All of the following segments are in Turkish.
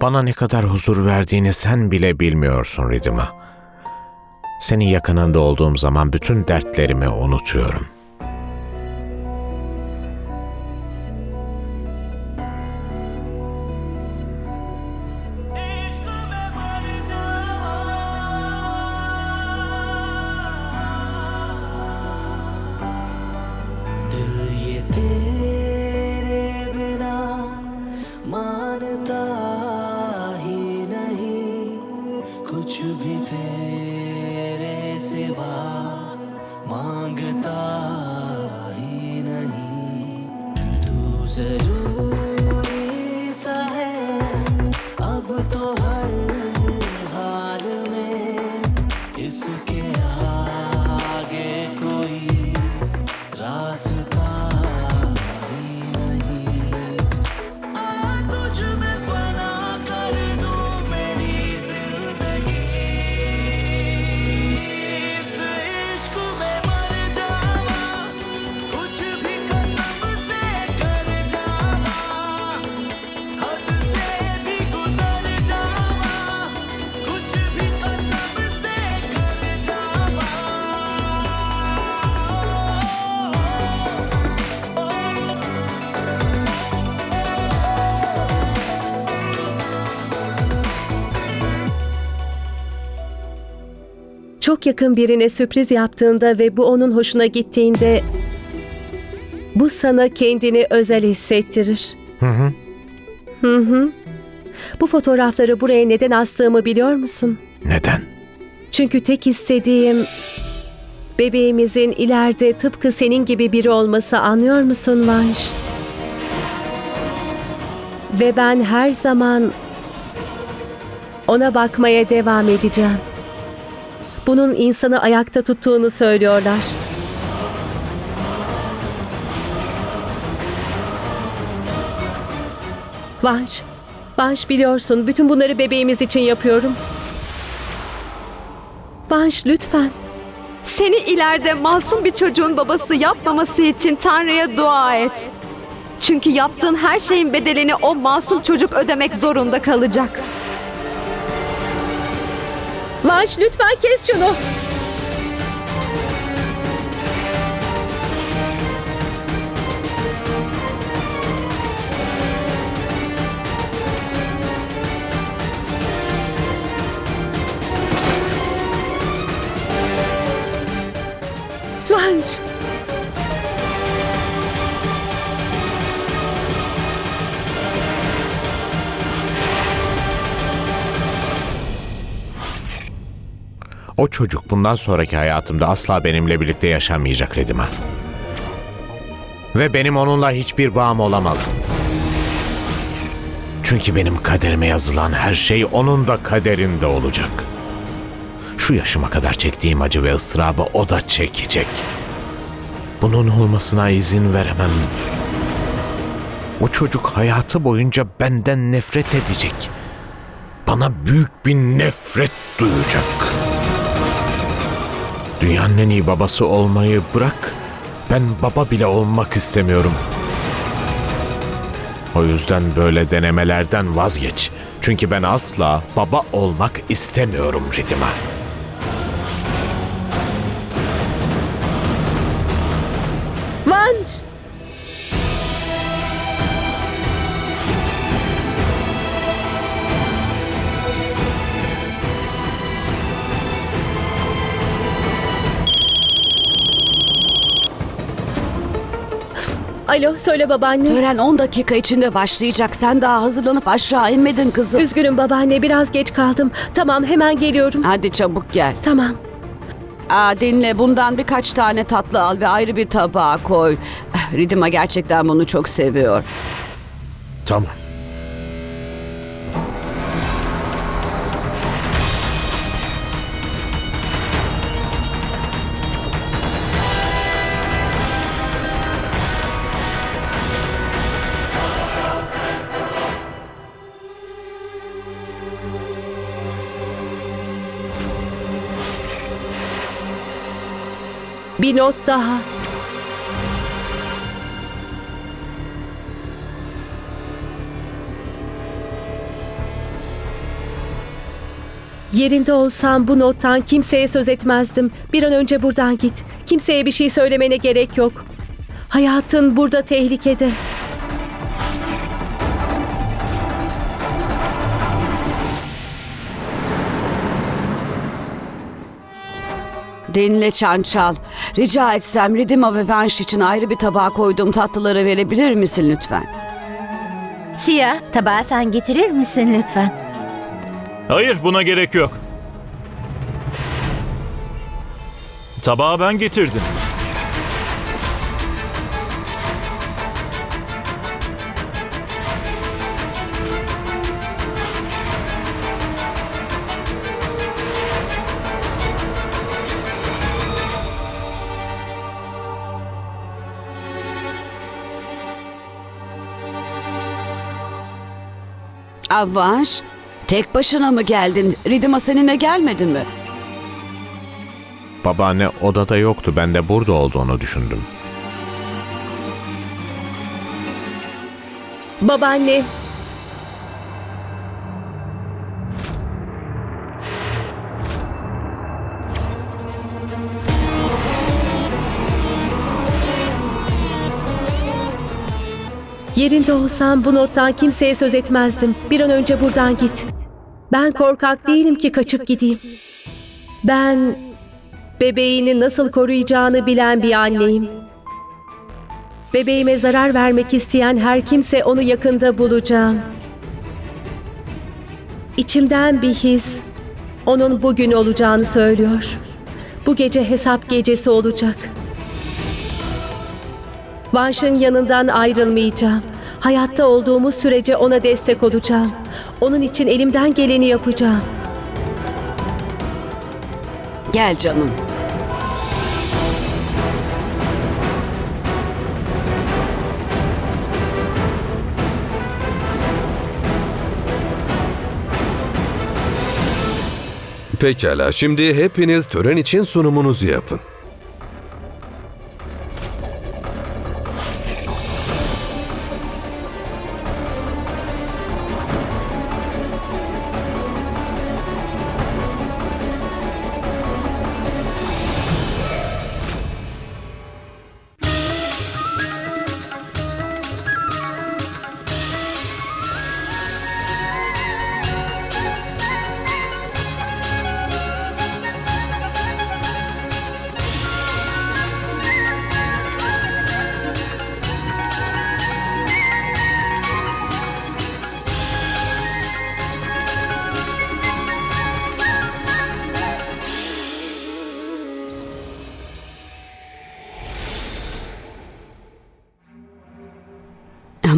bana ne kadar huzur verdiğini sen bile bilmiyorsun Ridima. Senin yakınında olduğum zaman bütün dertlerimi unutuyorum. Çok yakın birine sürpriz yaptığında ve bu onun hoşuna gittiğinde bu sana kendini özel hissettirir. Hı hı. Hı hı. Bu fotoğrafları buraya neden astığımı biliyor musun? Neden? Çünkü tek istediğim bebeğimizin ileride tıpkı senin gibi biri olması anlıyor musun Vanş? Ve ben her zaman ona bakmaya devam edeceğim. Bunun insanı ayakta tuttuğunu söylüyorlar. Vanş, Vanş biliyorsun bütün bunları bebeğimiz için yapıyorum. Vanş lütfen. Seni ileride masum bir çocuğun babası yapmaması için Tanrı'ya dua et. Çünkü yaptığın her şeyin bedelini o masum çocuk ödemek zorunda kalacak. Vanş lütfen kes şunu. O çocuk bundan sonraki hayatımda asla benimle birlikte yaşamayacak Redima. Ve benim onunla hiçbir bağım olamaz. Çünkü benim kaderime yazılan her şey onun da kaderinde olacak. Şu yaşıma kadar çektiğim acı ve ıstırabı o da çekecek. Bunun olmasına izin veremem. O çocuk hayatı boyunca benden nefret edecek. Bana büyük bir nefret duyacak. Dünyanın en iyi babası olmayı bırak. Ben baba bile olmak istemiyorum. O yüzden böyle denemelerden vazgeç. Çünkü ben asla baba olmak istemiyorum Ridima. Alo söyle babaanne. Tören 10 dakika içinde başlayacak. Sen daha hazırlanıp aşağı inmedin kızım. Üzgünüm babaanne biraz geç kaldım. Tamam hemen geliyorum. Hadi çabuk gel. Tamam. Aa, dinle bundan birkaç tane tatlı al ve ayrı bir tabağa koy. Ridima gerçekten bunu çok seviyor. Tamam. Bir not daha. Yerinde olsam bu nottan kimseye söz etmezdim. Bir an önce buradan git. Kimseye bir şey söylemene gerek yok. Hayatın burada tehlikede. Dinle Çançal. Rica etsem Ridima ve Vanş için ayrı bir tabağa koyduğum tatlıları verebilir misin lütfen? Siyah, tabağı sen getirir misin lütfen? Hayır buna gerek yok. Tabağı ben getirdim. Aa, Vanş, tek başına mı geldin? Ridima seninle gelmedi mi? Babaanne odada yoktu. Ben de burada olduğunu düşündüm. Babaanne, Yerinde olsam bu nottan kimseye söz etmezdim. Bir an önce buradan git. Ben korkak değilim ki kaçıp gideyim. Ben bebeğini nasıl koruyacağını bilen bir anneyim. Bebeğime zarar vermek isteyen her kimse onu yakında bulacağım. İçimden bir his onun bugün olacağını söylüyor. Bu gece hesap gecesi olacak. Vanş'ın yanından ayrılmayacağım. Hayatta olduğumuz sürece ona destek olacağım. Onun için elimden geleni yapacağım. Gel canım. Pekala, şimdi hepiniz tören için sunumunuzu yapın.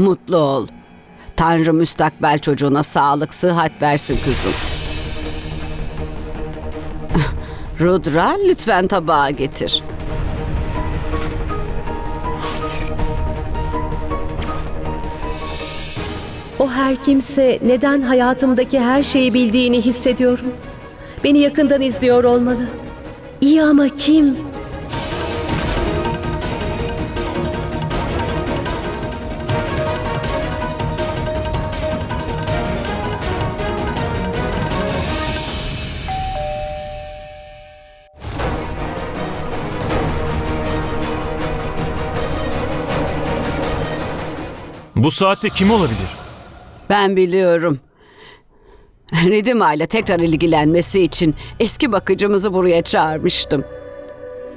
Mutlu ol. Tanrı müstakbel çocuğuna sağlık, sıhhat versin kızım. Rudra lütfen tabağı getir. O her kimse neden hayatımdaki her şeyi bildiğini hissediyorum. Beni yakından izliyor olmalı. İyi ama kim? Bu saatte kim olabilir? Ben biliyorum. Ridima ile tekrar ilgilenmesi için eski bakıcımızı buraya çağırmıştım.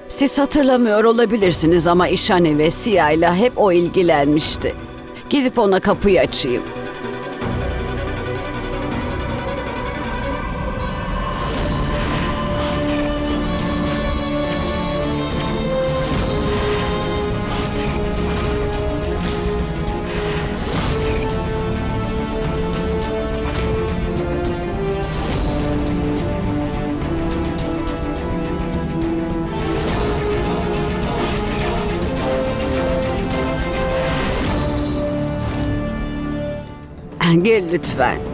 Siz hatırlamıyor olabilirsiniz ama İşani ve Siya ile hep o ilgilenmişti. Gidip ona kapıyı açayım. Gel lütfen.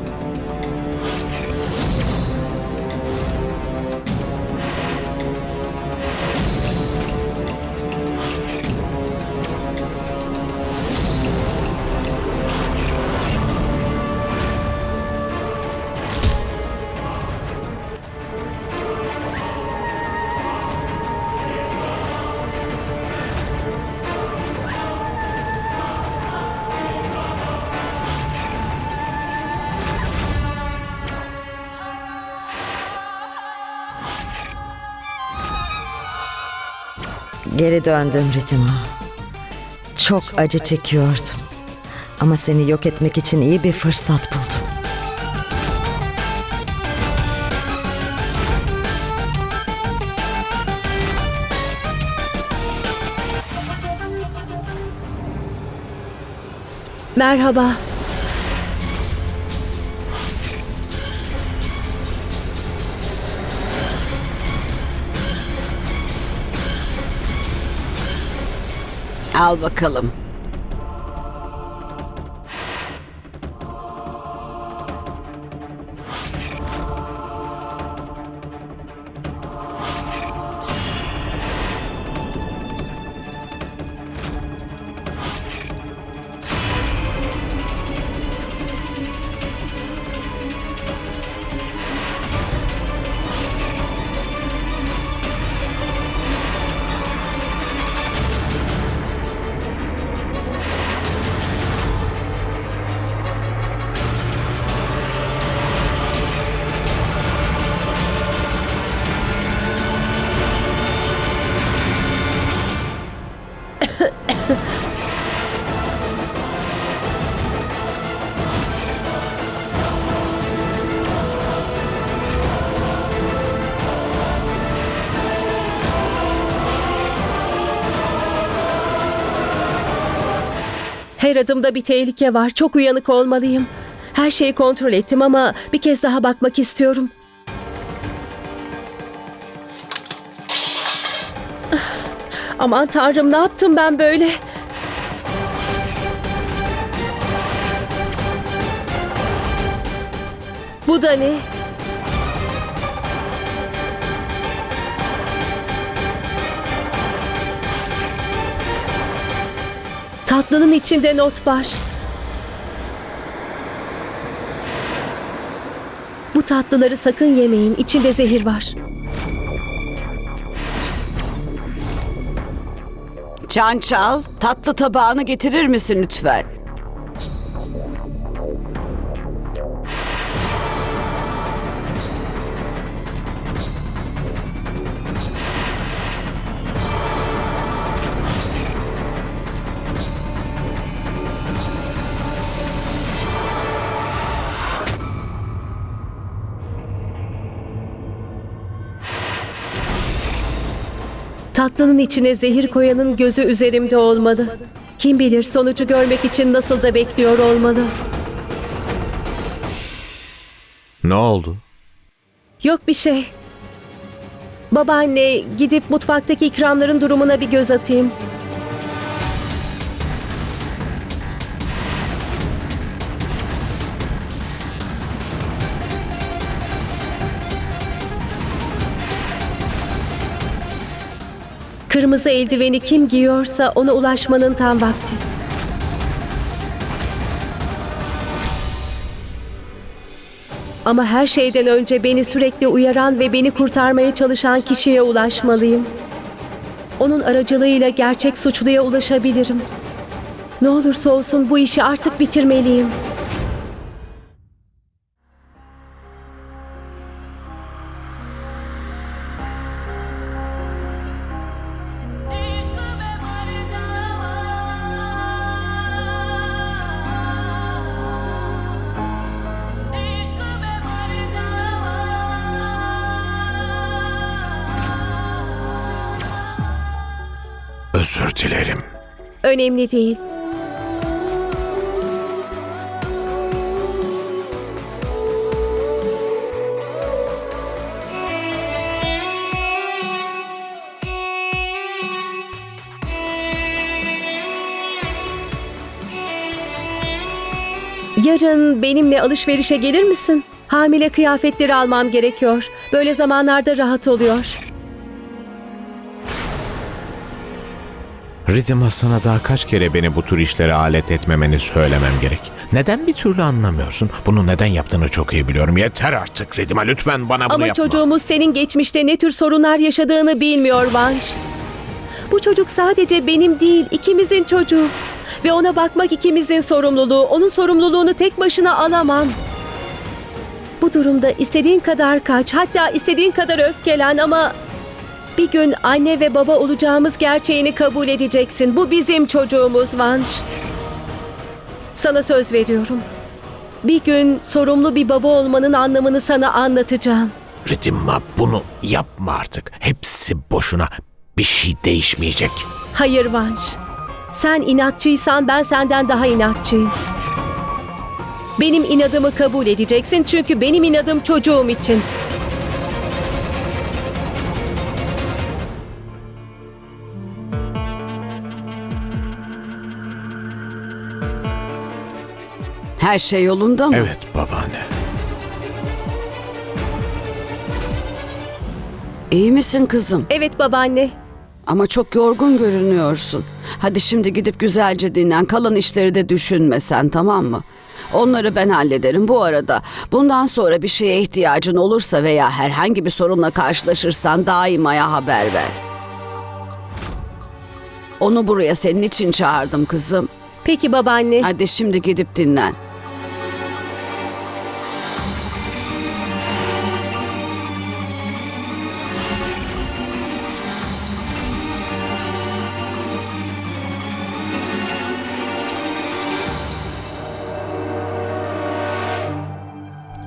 Geri döndüm Ritima. Çok acı çekiyordum. Ama seni yok etmek için iyi bir fırsat buldum. Merhaba. Al bakalım. Her adımda bir tehlike var. Çok uyanık olmalıyım. Her şeyi kontrol ettim ama bir kez daha bakmak istiyorum. Aman tanrım ne yaptım ben böyle? Bu da ne? Tatlının içinde not var. Bu tatlıları sakın yemeyin. İçinde zehir var. Çançal, tatlı tabağını getirir misin lütfen? Tatlının içine zehir koyanın gözü üzerimde olmalı. Kim bilir sonucu görmek için nasıl da bekliyor olmalı. Ne oldu? Yok bir şey. Babaanne gidip mutfaktaki ikramların durumuna bir göz atayım. Kırmızı eldiveni kim giyiyorsa ona ulaşmanın tam vakti. Ama her şeyden önce beni sürekli uyaran ve beni kurtarmaya çalışan kişiye ulaşmalıyım. Onun aracılığıyla gerçek suçluya ulaşabilirim. Ne olursa olsun bu işi artık bitirmeliyim. Dilerim. Önemli değil. Yarın benimle alışverişe gelir misin? Hamile kıyafetleri almam gerekiyor. Böyle zamanlarda rahat oluyor. Ridima sana daha kaç kere beni bu tür işlere alet etmemeni söylemem gerek. Neden bir türlü anlamıyorsun? Bunu neden yaptığını çok iyi biliyorum. Yeter artık Ridima lütfen bana bunu Ama yapma. çocuğumuz senin geçmişte ne tür sorunlar yaşadığını bilmiyor Vanş. Bu çocuk sadece benim değil, ikimizin çocuğu. Ve ona bakmak ikimizin sorumluluğu. Onun sorumluluğunu tek başına alamam. Bu durumda istediğin kadar kaç, hatta istediğin kadar öfkelen ama Bir gün anne ve baba olacağımız gerçeğini kabul edeceksin. Bu bizim çocuğumuz Vanş. Sana söz veriyorum. Bir gün sorumlu bir baba olmanın anlamını sana anlatacağım. Ritimma bunu yapma artık. Hepsi boşuna. Bir şey değişmeyecek. Hayır Vanş. Sen inatçıysan ben senden daha inatçıyım. Benim inadımı kabul edeceksin çünkü benim inadım çocuğum için. Her şey yolunda mı? Evet babaanne. İyi misin kızım? Evet babaanne. Ama çok yorgun görünüyorsun. Hadi şimdi gidip güzelce dinlen. Kalan işleri de düşünme sen tamam mı? Onları ben hallederim. Bu arada bundan sonra bir şeye ihtiyacın olursa veya herhangi bir sorunla karşılaşırsan daimaya haber ver. Onu buraya senin için çağırdım kızım. Peki babaanne. Hadi şimdi gidip dinlen.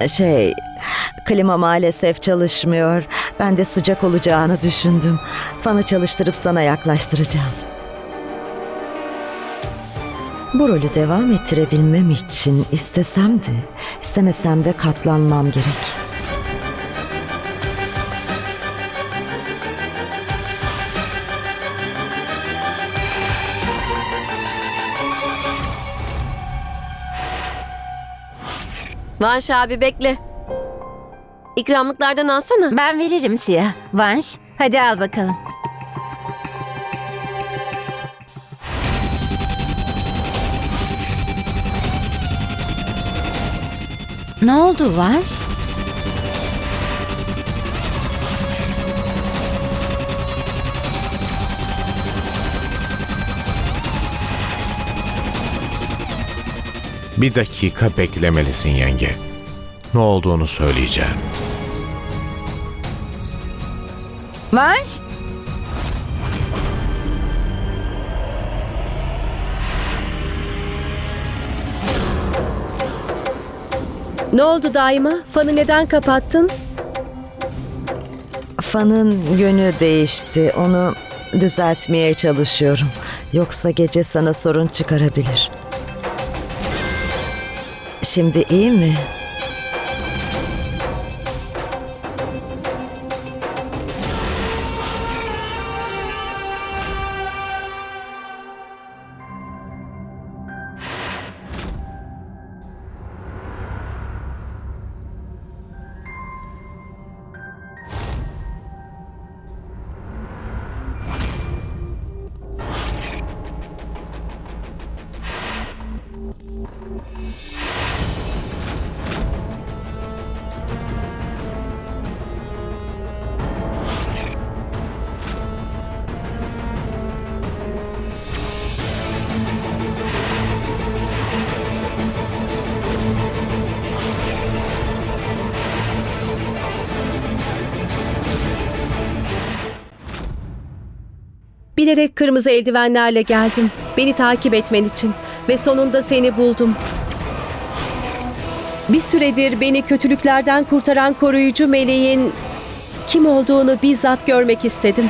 Şey, klima maalesef çalışmıyor. Ben de sıcak olacağını düşündüm. Fanı çalıştırıp sana yaklaştıracağım. Bu rolü devam ettirebilmem için istesem de, istemesem de katlanmam gerek. Vanş abi bekle. İkramlıklardan alsana. Ben veririm Siyah. Vanş, hadi al bakalım. Ne oldu Vanş? Bir dakika beklemelisin yenge. Ne olduğunu söyleyeceğim. Vanş? Ne oldu daima? Fanı neden kapattın? Fanın yönü değişti. Onu düzeltmeye çalışıyorum. Yoksa gece sana sorun çıkarabilir. Şimdi iyi mi? Bilerek kırmızı eldivenlerle geldim. Beni takip etmen için. Ve sonunda seni buldum. Bir süredir beni kötülüklerden kurtaran koruyucu meleğin kim olduğunu bizzat görmek istedim.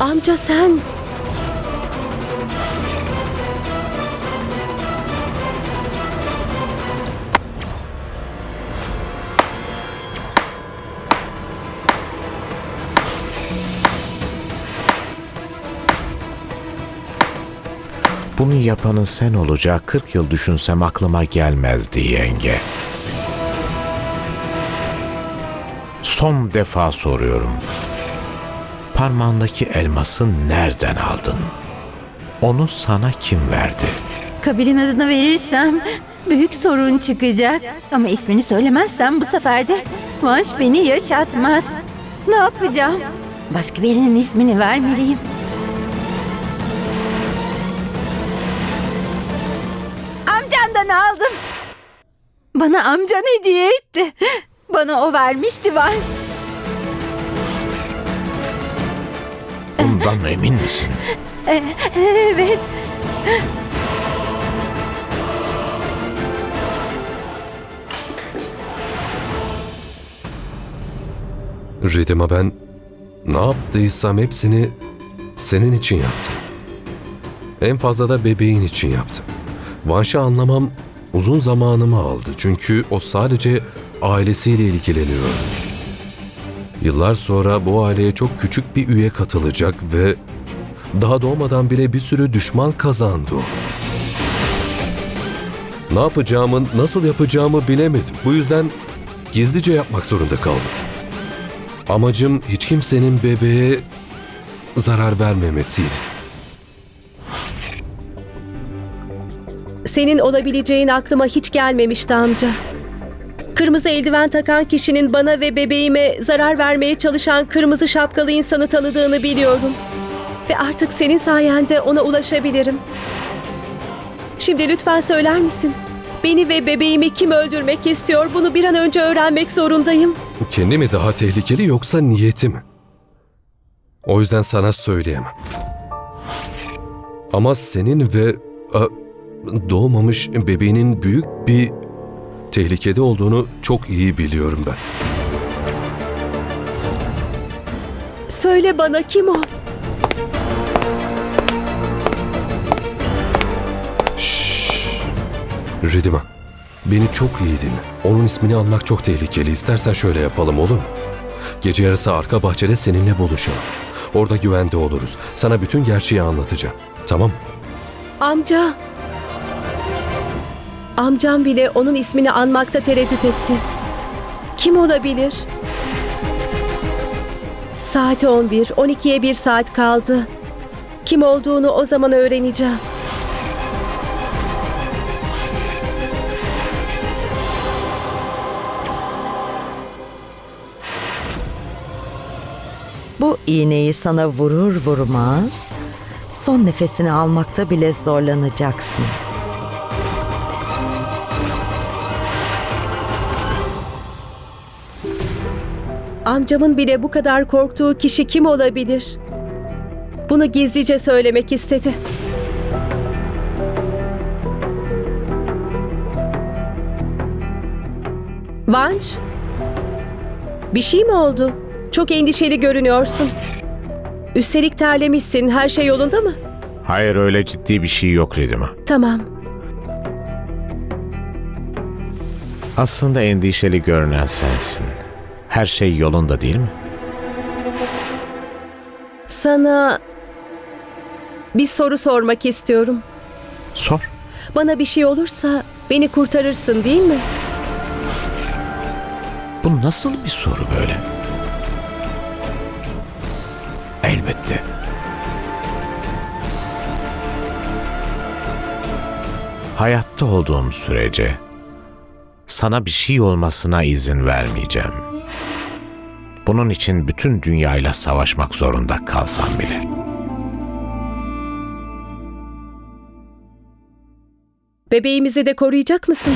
Amca sen... Bunu yapanın sen olacak 40 yıl düşünsem aklıma gelmezdi yenge. Son defa soruyorum. Parmağındaki elması nereden aldın? Onu sana kim verdi? Kabir'in adını verirsem büyük sorun çıkacak. Ama ismini söylemezsem bu sefer de Vanş beni yaşatmaz. Ne yapacağım? Başka birinin ismini vermeliyim. Bana amcan hediye etti. Bana o vermişti Vanş. Bundan emin misin? Evet. Ridima ben ne yaptıysam hepsini senin için yaptım. En fazla da bebeğin için yaptım. Vanş'ı anlamam uzun zamanımı aldı. Çünkü o sadece ailesiyle ilgileniyor. Yıllar sonra bu aileye çok küçük bir üye katılacak ve daha doğmadan bile bir sürü düşman kazandı. Ne yapacağımı, nasıl yapacağımı bilemedim. Bu yüzden gizlice yapmak zorunda kaldım. Amacım hiç kimsenin bebeğe zarar vermemesiydi. Senin olabileceğin aklıma hiç gelmemişti amca. Kırmızı eldiven takan kişinin bana ve bebeğime zarar vermeye çalışan kırmızı şapkalı insanı tanıdığını biliyorum. Ve artık senin sayende ona ulaşabilirim. Şimdi lütfen söyler misin? Beni ve bebeğimi kim öldürmek istiyor? Bunu bir an önce öğrenmek zorundayım. Kendi mi daha tehlikeli yoksa niyeti mi? O yüzden sana söyleyemem. Ama senin ve e, doğmamış bebeğinin büyük bir tehlikede olduğunu çok iyi biliyorum ben. Söyle bana kim o? Ridima, beni çok iyi dinle. Onun ismini almak çok tehlikeli. İstersen şöyle yapalım olur mu? Gece yarısı arka bahçede seninle buluşalım. Orada güvende oluruz. Sana bütün gerçeği anlatacağım. Tamam mı? Amca. Amcam bile onun ismini anmakta tereddüt etti. Kim olabilir? Saat 11, 12'ye bir saat kaldı. Kim olduğunu o zaman öğreneceğim. Bu iğneyi sana vurur vurmaz son nefesini almakta bile zorlanacaksın. Amcamın bile bu kadar korktuğu kişi kim olabilir? Bunu gizlice söylemek istedi. Vanş, bir şey mi oldu? Çok endişeli görünüyorsun. Üstelik terlemişsin. Her şey yolunda mı? Hayır öyle ciddi bir şey yok Ridima. Tamam. Aslında endişeli görünen sensin. Her şey yolunda değil mi? Sana bir soru sormak istiyorum. Sor. Bana bir şey olursa beni kurtarırsın değil mi? Bu nasıl bir soru böyle? Elbette. Hayatta olduğum sürece sana bir şey olmasına izin vermeyeceğim. Bunun için bütün dünyayla savaşmak zorunda kalsam bile. Bebeğimizi de koruyacak mısın?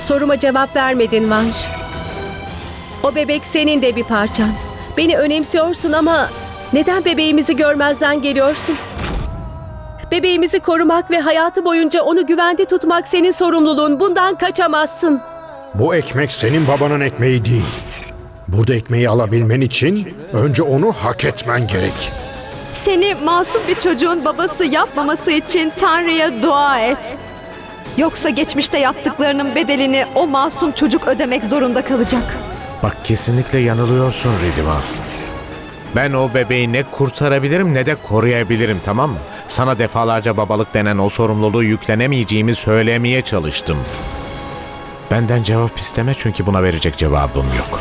Soruma cevap vermedin Vanş. O bebek senin de bir parçan. Beni önemsiyorsun ama neden bebeğimizi görmezden geliyorsun? Bebeğimizi korumak ve hayatı boyunca onu güvende tutmak senin sorumluluğun. Bundan kaçamazsın. Bu ekmek senin babanın ekmeği değil. Burada ekmeği alabilmen için önce onu hak etmen gerek. Seni masum bir çocuğun babası yapmaması için Tanrı'ya dua et. Yoksa geçmişte yaptıklarının bedelini o masum çocuk ödemek zorunda kalacak. Bak kesinlikle yanılıyorsun Ridima. Ben o bebeği ne kurtarabilirim ne de koruyabilirim tamam mı? Sana defalarca babalık denen o sorumluluğu yüklenemeyeceğimi söylemeye çalıştım. Benden cevap isteme çünkü buna verecek cevabım yok.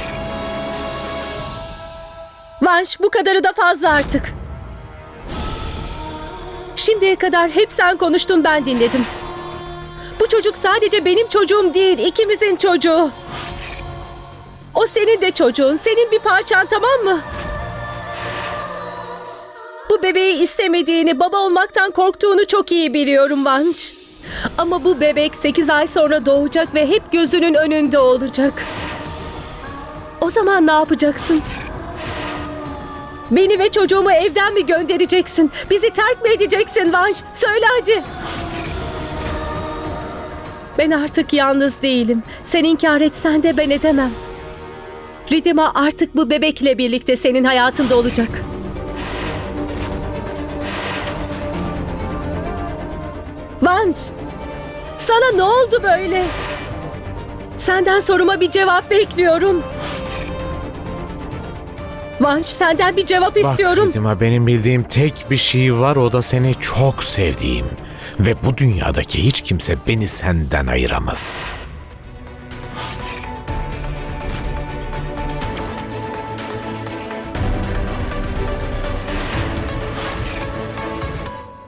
Vanş bu kadarı da fazla artık. Şimdiye kadar hep sen konuştun ben dinledim. Bu çocuk sadece benim çocuğum değil, ikimizin çocuğu. O senin de çocuğun, senin bir parçan tamam mı? Bu bebeği istemediğini, baba olmaktan korktuğunu çok iyi biliyorum Vanş. Ama bu bebek 8 ay sonra doğacak ve hep gözünün önünde olacak. O zaman ne yapacaksın? Beni ve çocuğumu evden mi göndereceksin? Bizi terk mi edeceksin Vanş? Söyle hadi. Ben artık yalnız değilim. Sen inkar etsen de ben edemem. Ridima artık bu bebekle birlikte senin hayatında olacak. Vanş, sana ne oldu böyle? Senden soruma bir cevap bekliyorum. Vanş, senden bir cevap istiyorum. Bak Ridima benim bildiğim tek bir şey var o da seni çok sevdiğim. Ve bu dünyadaki hiç kimse beni senden ayıramaz.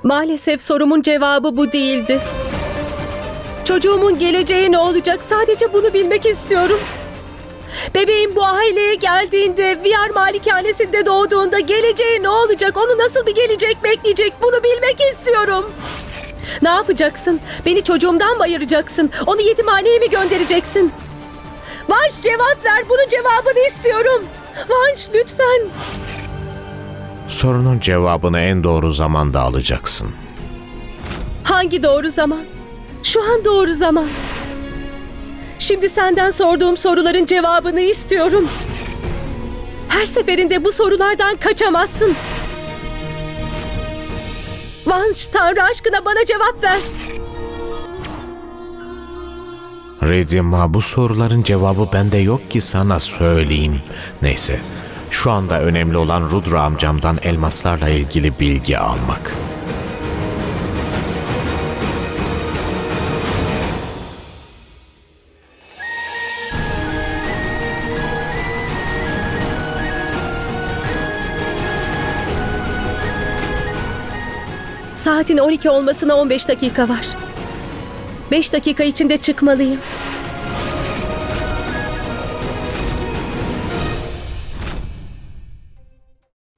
Maalesef sorumun cevabı bu değildi. Çocuğumun geleceği ne olacak? Sadece bunu bilmek istiyorum. Bebeğim bu aileye geldiğinde, VR malikanesinde doğduğunda geleceği ne olacak? Onu nasıl bir gelecek bekleyecek? Bunu bilmek istiyorum. Ne yapacaksın? Beni çocuğumdan mı ayıracaksın? Onu yetimhaneye mi göndereceksin? Vanş cevap ver. Bunun cevabını istiyorum. Vanş lütfen. Sorunun cevabını en doğru zamanda alacaksın. Hangi doğru zaman? Şu an doğru zaman. Şimdi senden sorduğum soruların cevabını istiyorum. Her seferinde bu sorulardan kaçamazsın. Vanş, Tanrı aşkına bana cevap ver. Ridima bu soruların cevabı bende yok ki sana söyleyeyim. Neyse şu anda önemli olan Rudra amcamdan elmaslarla ilgili bilgi almak. Saatin 12 olmasına 15 dakika var. 5 dakika içinde çıkmalıyım.